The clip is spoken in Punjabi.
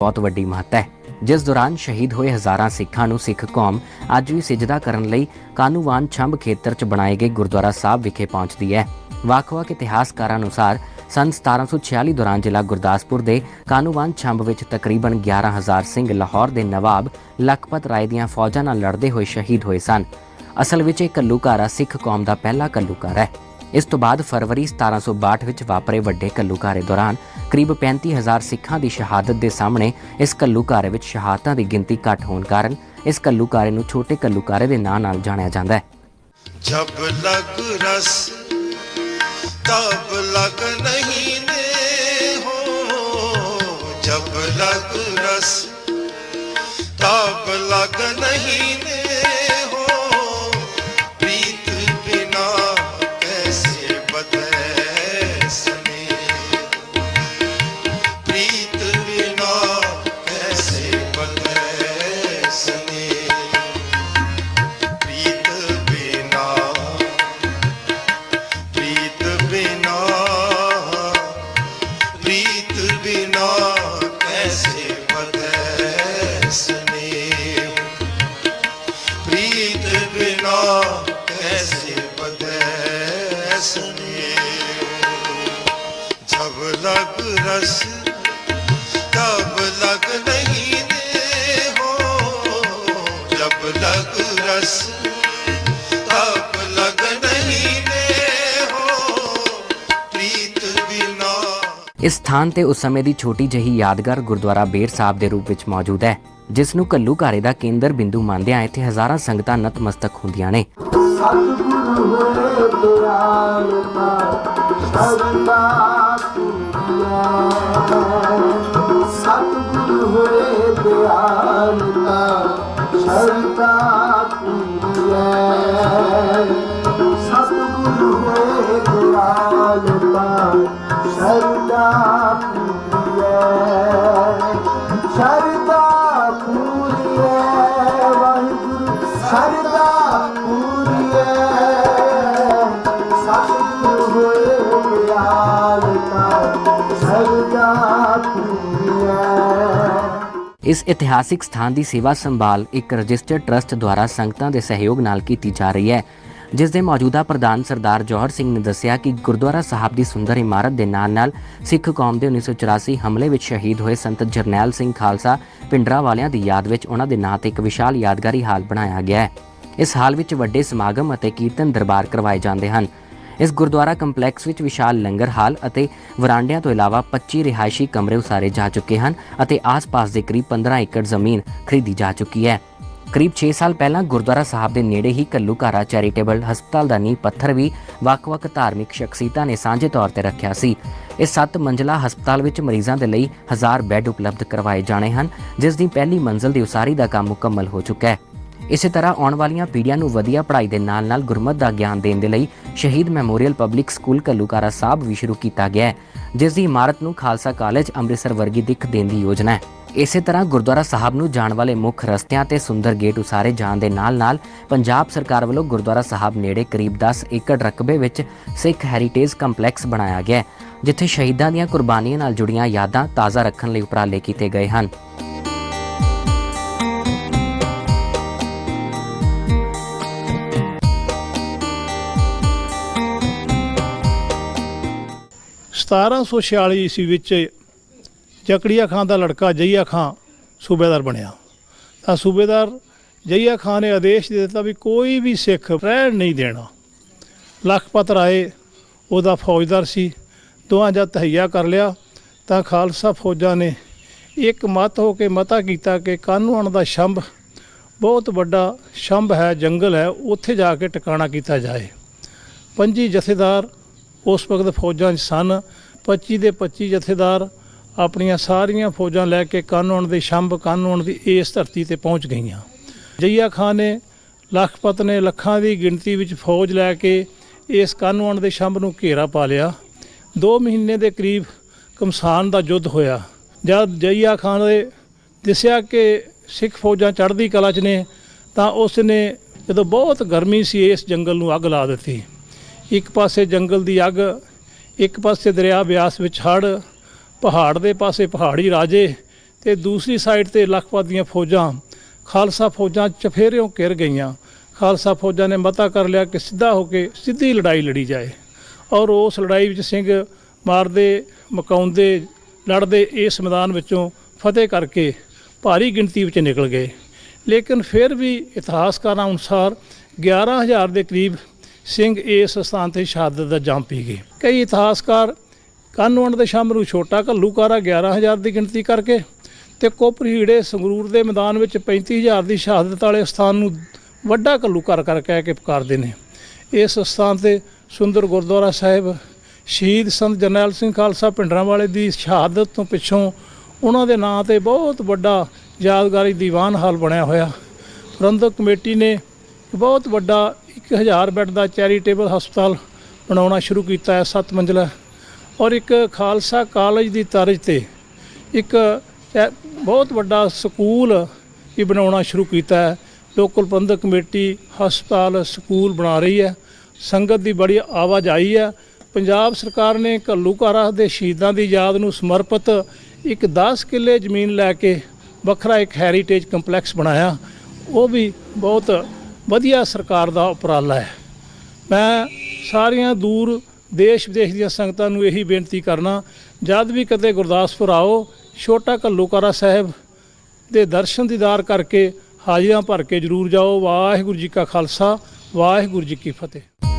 ਬਹੁਤ ਵੱਡੀ ਮਹੱਤਤਾ ਹੈ। ਜਿਸ ਦੌਰਾਨ ਸ਼ਹੀਦ ਹੋਏ ਹਜ਼ਾਰਾਂ ਸਿੱਖਾਂ ਨੂੰ ਸਿੱਖ ਕੌਮ ਅੱਜ ਵੀ ਸਿਜਦਾ ਕਰਨ ਲਈ ਕਾਨੂੰਵਾਨ ਛੰਭ ਖੇਤਰ 'ਚ ਬਣਾਏ ਗਏ ਗੁਰਦੁਆਰਾ ਸਾਹਿਬ ਵਿਖੇ ਪਹੁੰਚਦੀ ਹੈ। ਵੱਖ-ਵੱਖ ਇਤਿਹਾਸਕਾਰਾਂ ਅਨੁਸਾਰ ਸਨ 1746 ਦੌਰਾਨ ਜ਼ਿਲ੍ਹਾ ਗੁਰਦਾਸਪੁਰ ਦੇ ਕਾਨੂੰਵਾਨ ਛੰਭ ਵਿੱਚ ਤਕਰੀਬਨ 11000 ਸਿੰਘ ਲਾਹੌਰ ਦੇ ਨਵਾਬ ਲਖਪਤ ਰਾਏ ਦੀਆਂ ਫੌਜਾਂ ਨਾਲ ਲੜਦੇ ਹੋਏ ਸ਼ਹੀਦ ਹੋਏ ਸਨ। ਅਸਲ ਵਿੱਚ ਇਹ ਕੱਲੂਕਾਰਾ ਸਿੱਖ ਕੌਮ ਦਾ ਪਹਿਲਾ ਕੱਲੂਕਾਰਾ ਹੈ। ਇਸ ਤੋਂ ਬਾਅਦ ਫਰਵਰੀ 1762 ਵਿੱਚ ਵਾਪਰੇ ਵੱਡੇ ਘੱਲੂਘਾਰੇ ਦੌਰਾਨ ਕਰੀਬ 35000 ਸਿੱਖਾਂ ਦੀ ਸ਼ਹਾਦਤ ਦੇ ਸਾਹਮਣੇ ਇਸ ਘੱਲੂਘਾਰੇ ਵਿੱਚ ਸ਼ਹਾਦਤਾਂ ਦੀ ਗਿਣਤੀ ਘੱਟ ਹੋਣ ਕਾਰਨ ਇਸ ਘੱਲੂਘਾਰੇ ਨੂੰ ਛੋਟੇ ਘੱਲੂਘਾਰੇ ਦੇ ਨਾਂ ਨਾਲ ਜਾਣਿਆ ਜਾਂਦਾ ਹੈ। ਜਬ ਲਗ ਰਸ, ਤਬ ਲਗ ਨਹੀਂ ਨੇ ਹੋ। ਜਬ ਲਗ ਰਸ, ਤਬ ਲਗ ਨਹੀਂ ਇਸ ਸਥਾਨ ਤੇ ਉਸ ਸਮੇਂ ਦੀ ਛੋਟੀ ਜਹੀ ਯਾਦਗਾਰ ਗੁਰਦੁਆਰਾ ਬੇਰ ਸਾਹਿਬ ਦੇ ਰੂਪ ਵਿੱਚ ਮੌਜੂਦ ਹੈ ਜਿਸ ਨੂੰ ਕੱਲੂ ਘਾਰੇ ਦਾ ਕੇਂਦਰ ਬਿੰਦੂ ਮੰਨਦਿਆਂ ਇੱਥੇ ਹਜ਼ਾਰਾਂ ਸੰਗਤਾਂ ਨਤਮਸਤਕ ਹੁੰਦੀਆਂ ਨੇ। ਸਤਿਗੁਰੂ ਹੋਏ ਦੁਰਾਨ ਸਦਾ ਸਤਿਗੁਰੂ ਹੋਏ ਦਿਆਲਤਾ ਸਰਦਾ ਤੁਮੀਐ ਸਤਿਗੁਰੂ ਹੋਏ ਦਿਆਲਤਾ ਸਰਦਾ ਤੁਮੀਐ ਸਰਦਾ ਇਸ ਇਤਿਹਾਸਿਕ ਸਥਾਨ ਦੀ ਸੇਵਾ ਸੰਭਾਲ ਇੱਕ ਰਜਿਸਟਰਡ ਟਰਸਟ ਦੁਆਰਾ ਸੰਗਤਾਂ ਦੇ ਸਹਿਯੋਗ ਨਾਲ ਕੀਤੀ ਜਾ ਰਹੀ ਹੈ, ਜਿਸ ਦੇ ਮੌਜੂਦਾ ਪ੍ਰਧਾਨ ਸਰਦਾਰ ਜੋਹਰ ਸਿੰਘ ਨੇ ਦੱਸਿਆ ਕਿ ਗੁਰਦੁਆਰਾ ਸਾਹਿਬ ਦੀ ਸੁੰਦਰ ਇਮਾਰਤ ਦੇ ਨਾਲ-ਨਾਲ ਸਿੱਖ ਕੌਮ ਦੇ 1984 ਹਮਲੇ ਵਿੱਚ ਸ਼ਹੀਦ ਹੋਏ ਸੰਤ ਜਰਨੈਲ ਸਿੰਘ ਖਾਲਸਾ ਪਿੰਡਰਾ ਵਾਲਿਆਂ ਦੀ ਯਾਦ ਵਿੱਚ ਉਹਨਾਂ ਦੇ ਨਾਂ ਤੇ ਇੱਕ ਵਿਸ਼ਾਲ ਯਾਦਗਾਰੀ ਹਾਲ ਬਣਾਇਆ ਗਿਆ ਹੈ। ਇਸ ਹਾਲ ਵਿੱਚ ਵੱਡੇ ਸਮਾਗਮ ਅਤੇ ਕੀਰਤਨ ਦਰਬਾਰ ਕਰਵਾਏ ਜਾਂਦੇ ਹਨ। ਇਸ ਗੁਰਦੁਆਰਾ ਕੰਪਲੈਕਸ ਵਿੱਚ ਵਿਸ਼ਾਲ ਲੰਗਰ ਹਾਲ ਅਤੇ ਵਰਾਂਡਿਆਂ ਤੋਂ ਇਲਾਵਾ 25 ਰਿਹਾਇਸ਼ੀ ਕਮਰੇ ਉਸਾਰੇ ਜਾ ਚੁੱਕੇ ਹਨ ਅਤੇ ਆਸ-ਪਾਸ ਦੇ ਕਰੀਬ 15 ਏਕੜ ਜ਼ਮੀਨ ਖਰੀਦੀ ਜਾ ਚੁੱਕੀ ਹੈ। ਕਰੀਬ 6 ਸਾਲ ਪਹਿਲਾਂ ਗੁਰਦੁਆਰਾ ਸਾਹਿਬ ਦੇ ਨੇੜੇ ਹੀ ਕੱਲੂਕਾਰਾ ਚੈਰੀਟੇਬਲ ਹਸਪਤਾਲ ਦਾ ਨੀਂਹ ਪੱਥਰ ਵੀ ਵੱਖ-ਵੱਖ ਧਾਰਮਿਕ ਸ਼ਖਸੀਅਤਾਂ ਨੇ ਸਾਂਝੇ ਤੌਰ ਤੇ ਰੱਖਿਆ ਸੀ। ਇਸ 7 ਮੰਜ਼ਲਾ ਹਸਪਤਾਲ ਵਿੱਚ ਮਰੀਜ਼ਾਂ ਦੇ ਲਈ 1000 ਬੈੱਡ ਉਪਲਬਧ ਕਰਵਾਏ ਜਾਣੇ ਹਨ, ਜਿਸ ਦੀ ਪਹਿਲੀ ਮੰਜ਼ਲ ਦੀ ਉਸਾਰੀ ਦਾ ਕੰਮ ਮੁਕੰਮਲ ਹੋ ਚੁੱਕਾ ਹੈ। ਇਸੇ ਤਰ੍ਹਾਂ ਆਉਣ ਵਾਲੀਆਂ ਪੀੜ੍ਹੀਆਂ ਨੂੰ ਵਧੀਆ ਪੜ੍ਹਾਈ ਦੇ ਨਾਲ-ਨਾਲ ਗੁਰਮਤ ਦਾ ਗਿਆਨ ਦੇਣ ਦੇ ਲਈ ਸ਼ਹੀਦ memorial public school Kallukara Sahib ਵੀ ਸ਼ੁਰੂ ਕੀਤਾ ਗਿਆ ਹੈ, ਜਿਸ ਦੀ ਇਮਾਰਤ ਨੂੰ ਖਾਲਸਾ ਕਾਲਜ ਅੰਮ੍ਰਿਤਸਰ ਵਰਗੀ ਦਿੱਖ ਦੇਣ ਦੀ ਯੋਜਨਾ ਹੈ। ਇਸੇ ਤਰ੍ਹਾਂ ਗੁਰਦੁਆਰਾ ਸਾਹਿਬ ਨੂੰ ਜਾਣ ਵਾਲੇ ਮੁੱਖ ਰਸਤਿਆਂ ਤੇ ਸੁੰਦਰ ਗੇਟ ਉਸਾਰੇ ਜਾਣ ਦੇ ਨਾਲ-ਨਾਲ ਪੰਜਾਬ ਸਰਕਾਰ ਵੱਲੋਂ ਗੁਰਦੁਆਰਾ ਸਾਹਿਬ ਨੇੜੇ ਕਰੀਬ 10 ਏਕੜ ਰਕਬੇ ਵਿੱਚ ਸਿੱਖ ਹੈਰੀਟੇਜ ਕੰਪਲੈਕਸ ਬਣਾਇਆ ਗਿਆ ਜਿੱਥੇ ਸ਼ਹੀਦਾਂ ਦੀਆਂ ਕੁਰਬਾਨੀਆਂ ਨਾਲ ਜੁੜੀਆਂ ਯਾਦਾਂ ਤਾਜ਼ਾ ਰੱਖਣ ਲਈ ਉਪਰਾਲੇ ਕੀਤੇ ਗਏ ਹਨ। ਸਤਾਰਾਂ ਸੌ ਛਿਆਲੀ ਈਸਵੀ ਵਿੱਚ ਜਕੜੀਆ ਖਾਨ ਦਾ ਲੜਕਾ ਜਈਆ ਖਾਨ ਸੂਬੇਦਾਰ ਬਣਿਆ। ਤਾਂ ਸੂਬੇਦਾਰ ਜਈਆ ਖਾਨ ਨੇ ਆਦੇਸ਼ ਦੇ ਦਿੱਤਾ ਵੀ ਕੋਈ ਵੀ ਸਿੱਖ ਰਹਿਣ ਨਹੀਂ ਦੇਣਾ। ਲਖਪਤ ਰਾਏ ਉਹਦਾ ਫੌਜਦਾਰ ਸੀ, ਦੋਹਾਂ ਜਦ ਤਹਈਆ ਕਰ ਲਿਆ, ਤਾਂ ਖਾਲਸਾ ਫੌਜਾਂ ਨੇ ਇੱਕ ਮਤ ਹੋ ਕੇ ਮਤਾ ਕੀਤਾ ਕਿ ਕਾਨੂੰਨ ਦਾ ਸ਼ੰਭ ਬਹੁਤ ਵੱਡਾ ਸ਼ੰਭ ਹੈ, ਜੰਗਲ ਹੈ, ਉੱਥੇ ਜਾ ਕੇ ਟਿਕਾਣਾ ਕੀਤਾ ਜਾਏ। ਪੰਜੀ ਜਥੇਦਾਰ ਉਸ ਵਕਤ ਫੌਜਾਂ 'ਚ ਸਨ 25 ਦੇ 25 ਜਥੇਦਾਰ ਆਪਣੀਆਂ ਸਾਰੀਆਂ ਫੌਜਾਂ ਲੈ ਕੇ ਕਾਨੂੰਨ ਦੇ ਸ਼ੰਭ ਕਾਨੂੰਨ ਦੀ ਇਸ ਧਰਤੀ ਤੇ ਪਹੁੰਚ ਗਈਆਂ। ਜਈਆ ਖਾਨ ਨੇ ਲੱਖਪਤ ਨੇ ਲੱਖਾਂ ਦੀ ਗਿਣਤੀ ਵਿੱਚ ਫੌਜ ਲੈ ਕੇ ਇਸ ਕਾਨੂੰਨ ਦੇ ਸ਼ੰਭ ਨੂੰ ਘੇਰਾ ਪਾ ਲਿਆ। 2 ਮਹੀਨੇ ਦੇ ਕਰੀਬ ਕਮਸਾਨ ਦਾ ਯੁੱਧ ਹੋਇਆ। ਜਦ ਜਈਆ ਖਾਨ ਦੇ ਦਿਸਿਆ ਕਿ ਸਿੱਖ ਫੌਜਾਂ ਚੜ੍ਹਦੀ ਕਲਾ 'ਚ ਨੇ, ਤਾਂ ਉਸ ਨੇ ਜਦੋਂ ਬਹੁਤ ਗਰਮੀ ਸੀ, ਇਸ ਜੰਗਲ ਨੂੰ ਅੱਗ ਲਾ ਦਿੱਤੀ। ਇੱਕ ਪਾਸੇ ਜੰਗਲ ਦੀ ਅੱਗ ਇੱਕ ਪਾਸੇ ਦਰਿਆ ਬਿਆਸ ਵਿੱਚ ਹੜ੍ਹ, ਪਹਾੜ ਦੇ ਪਾਸੇ ਪਹਾੜੀ ਰਾਜੇ ਤੇ ਦੂਸਰੀ ਸਾਈਡ ਤੇ ਲਖਪਤ ਦੀਆਂ ਫੌਜਾਂ। ਖਾਲਸਾ ਫੌਜਾਂ ਚਫੇਰਿਓਂ ਘਿਰ ਗਈਆਂ। ਖਾਲਸਾ ਫੌਜਾਂ ਨੇ ਮਤਾ ਕਰ ਲਿਆ ਕਿ ਸਿੱਧਾ ਹੋ ਕੇ ਸਿੱਧੀ ਲੜਾਈ ਲੜੀ ਜਾਏ। ਔਰ ਉਸ ਲੜਾਈ ਵਿੱਚ ਸਿੰਘ ਮਾਰਦੇ, ਮਕਾਉਂਦੇ, ਲੜਦੇ ਇਸ ਮੈਦਾਨ ਵਿੱਚੋਂ ਫਤਿਹ ਕਰਕੇ ਭਾਰੀ ਗਿਣਤੀ ਵਿੱਚ ਨਿਕਲ ਗਏ। ਲੇਕਿਨ ਫਿਰ ਵੀ ਇਤਿਹਾਸਕਾਰਾਂ ਅਨੁਸਾਰ 11000 ਦੇ ਕਰੀਬ ਸਿੰਘ ਇਸ ਸਥਾਨ ਤੇ ਸ਼ਹਾਦਤ ਦਾ ਜਾਮ ਪੀ ਗਏ। ਕਈ ਇਤਿਹਾਸਕਾਰ ਕਾਨੂੰਨ ਦੇ ਸ਼ਾਮਰੂ ਛੋਟਾ ਘੱਲੂਕਾਰਾ 11000 ਦੀ ਗਿਣਤੀ ਕਰਕੇ ਤੇ ਕੋਪਰੀੜੇ ਸੰਗਰੂਰ ਦੇ ਮੈਦਾਨ ਵਿੱਚ 35000 ਦੀ ਸ਼ਹਾਦਤ ਵਾਲੇ ਸਥਾਨ ਨੂੰ ਵੱਡਾ ਘੱਲੂਕਾਰ ਕਰ ਕਹਿ ਕੇ ਪੁਕਾਰਦੇ ਨੇ। ਇਸ ਸਥਾਨ ਤੇ ਸੁੰਦਰ ਗੁਰਦੁਆਰਾ ਸਾਹਿਬ, ਸ਼ਹੀਦ ਸੰਤ ਜਰਨੈਲ ਸਿੰਘ ਖਾਲਸਾ ਪਿੰਡਰਾਂ ਵਾਲੇ ਦੀ ਸ਼ਹਾਦਤ ਤੋਂ ਪਿੱਛੋਂ ਉਹਨਾਂ ਦੇ ਨਾਂ ਤੇ ਬਹੁਤ ਵੱਡਾ ਯਾਦਗਾਰੀ ਦੀਵਾਨ ਹਾਲ ਬਣਿਆ ਹੋਇਆ। ਪ੍ਰਬੰਧਕ ਕਮੇਟੀ ਨੇ ਬਹੁਤ ਵੱਡਾ 1000 ਬੈੱਡ ਦਾ ਚੈਰੀਟੇਬਲ ਹਸਪਤਾਲ ਬਣਾਉਣਾ ਸ਼ੁਰੂ ਕੀਤਾ ਹੈ 7 ਮੰਜ਼ਲਾ। ਔਰ ਇੱਕ ਖਾਲਸਾ ਕਾਲਜ ਦੀ ਤਰਜ਼ ਤੇ ਇੱਕ ਚੈ- ਬਹੁਤ ਵੱਡਾ ਸਕੂਲ ਵੀ ਬਣਾਉਣਾ ਸ਼ੁਰੂ ਕੀਤਾ ਹੈ। ਲੋਕਲ ਪ੍ਰਬੰਧਕ ਕਮੇਟੀ ਹਸਪਤਾਲ, ਸਕੂਲ ਬਣਾ ਰਹੀ ਹੈ। ਸੰਗਤ ਦੀ ਬੜੀ ਆਵਾਜਾਈ ਹੈ। ਪੰਜਾਬ ਸਰਕਾਰ ਨੇ ਘੱਲੂਘਾਰਾ ਦੇ ਸ਼ਹੀਦਾਂ ਦੀ ਯਾਦ ਨੂੰ ਸਮਰਪਿਤ ਇੱਕ 10 ਕਿੱਲੇ ਜ਼ਮੀਨ ਲੈ ਕੇ ਵੱਖਰਾ ਇੱਕ ਹੈਰੀਟੇਜ ਕੰਪਲੈਕਸ ਬਣਾਇਆ। ਉਹ ਵੀ ਬਹੁਤ ਵਧੀਆ ਸਰਕਾਰ ਦਾ ਉਪਰਾਲਾ ਹੈ। ਮੈਂ ਸਾਰੀਆਂ ਦੂਰ ਦੇਸ਼ ਵਿਦੇਸ਼ ਦੀਆਂ ਸੰਗਤਾਂ ਨੂੰ ਇਹੀ ਬੇਨਤੀ ਕਰਨਾ, ਜਦ ਵੀ ਕਦੇ ਗੁਰਦਾਸਪੁਰ ਆਓ, ਛੋਟਾ ਘੱਲੂਕਾਰਾ ਸਾਹਿਬ ਦੇ ਦਰਸ਼ਨ ਦੀਦਾਰ ਕਰਕੇ ਹਾਜ਼ਰੀਆਂ ਭਰ ਕੇ ਜਰੂਰ ਜਾਓ। ਵਾਹਿਗੁਰੂ ਜੀ ਕਾ ਖਾਲਸਾ, ਵਾਹਿਗੁਰੂ ਜੀ ਕੀ ਫਤਿਹ।